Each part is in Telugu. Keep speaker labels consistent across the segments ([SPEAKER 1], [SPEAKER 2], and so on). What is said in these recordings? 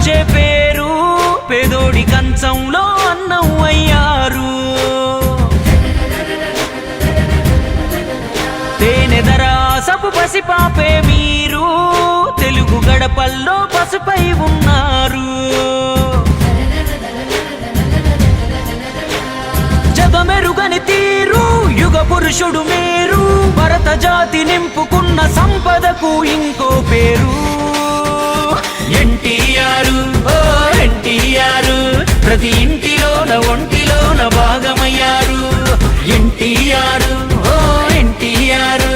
[SPEAKER 1] వచ్చే పేరు పేదోడి కంచంలో అన్నం అయ్యారు. తేనెదరాసపు పసిపాపే మీరు తెలుగు గడపల్లో పసుపై ఉన్నారు. జగమెరుగని తీరు యుగ పురుషుడు మీరు భరత జాతి నింపుకున్న సంపదకు ఇంకో పేరు. ప్రతి ఇంటిలోన ఒంటిలోన భాగమయ్యారు. ఎన్టీఆర్ ఓ ఎన్టీఆర్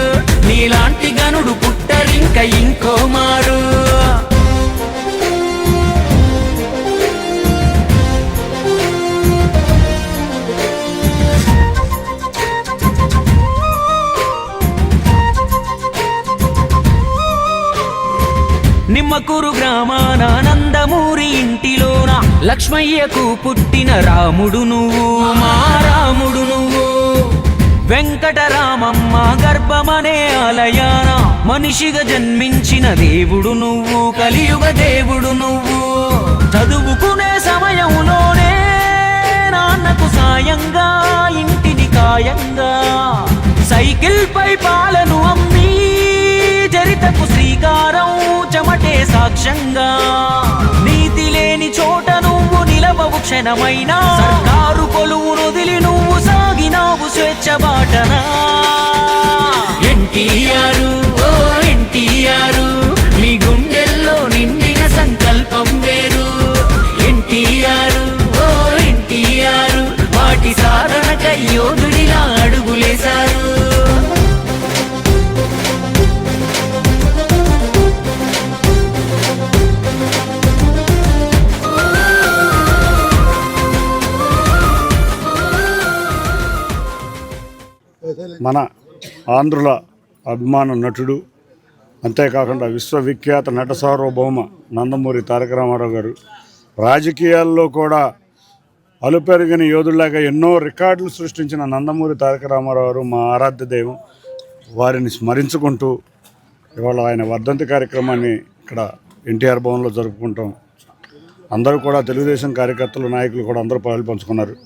[SPEAKER 1] నీలాంటి గనుడు పుట్టరింక ఇంకో మారు. మకురు గ్రామాన నందమూరి ఇంటిలోన లక్ష్మయ్యకు పుట్టిన రాముడు నువ్వు మా రాముడు నువ్వు. వెంకటరామమ్మ గర్భమనే ఆలయాన మనిషిగా జన్మించిన దేవుడు నువ్వు కలియుగ దేవుడు నువ్వు. చదువుకునే సమయంలోనే నాన్నకు సాయంగా ఇంటిని కాయంగా సైకిల్ పై పాలను అమ్మి చరితకు శ్రీకారం సాక్ష్యంగా నీతి లేని చోట నువ్వు నిలవవు క్షణమైనా. సర్కారు కొలువు
[SPEAKER 2] మన ఆంధ్రుల అభిమాన నటుడు అంతేకాకుండా విశ్వవిఖ్యాత నట సార్వభౌమ నందమూరి తారక రామారావు గారు. రాజకీయాల్లో కూడా అలుపెరిగిన యోధుల్లాగా ఎన్నో రికార్డులు సృష్టించిన నందమూరి తారక రామారావు గారు మా ఆరాధ్య దైవం. వారిని స్మరించుకుంటూ ఇవాళ ఆయన వర్ధంతి కార్యక్రమాన్ని ఇక్కడ ఎన్టీఆర్ భవన్లో జరుపుకుంటాం. అందరూ కూడా తెలుగుదేశం కార్యకర్తలు నాయకులు కూడా అందరూ పాలు పంచుకున్నారు.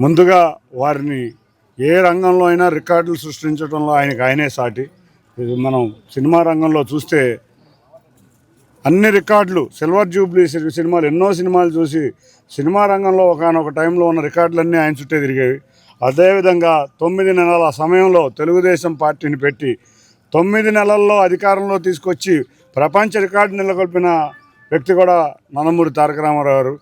[SPEAKER 2] ముందుగా వారిని ఏ రంగంలో అయినా రికార్డులు సృష్టించడంలో ఆయనకు ఆయనే సాటి. ఇది మనం సినిమా రంగంలో చూస్తే అన్ని రికార్డులు సిల్వర్ జూబ్లీ సినిమాలు ఎన్నో సినిమాలు చూసి సినిమా రంగంలో ఒకనొక టైంలో ఉన్న రికార్డులన్నీ ఆయన చుట్టే తిరిగేవి. అదేవిధంగా తొమ్మిది నెలల సమయంలో తెలుగుదేశం పార్టీని పెట్టి తొమ్మిది నెలల్లో అధికారంలో తీసుకొచ్చి ప్రపంచ రికార్డు నెలకొల్పిన వ్యక్తి కూడా నందమూరి తారక రామారావు గారు.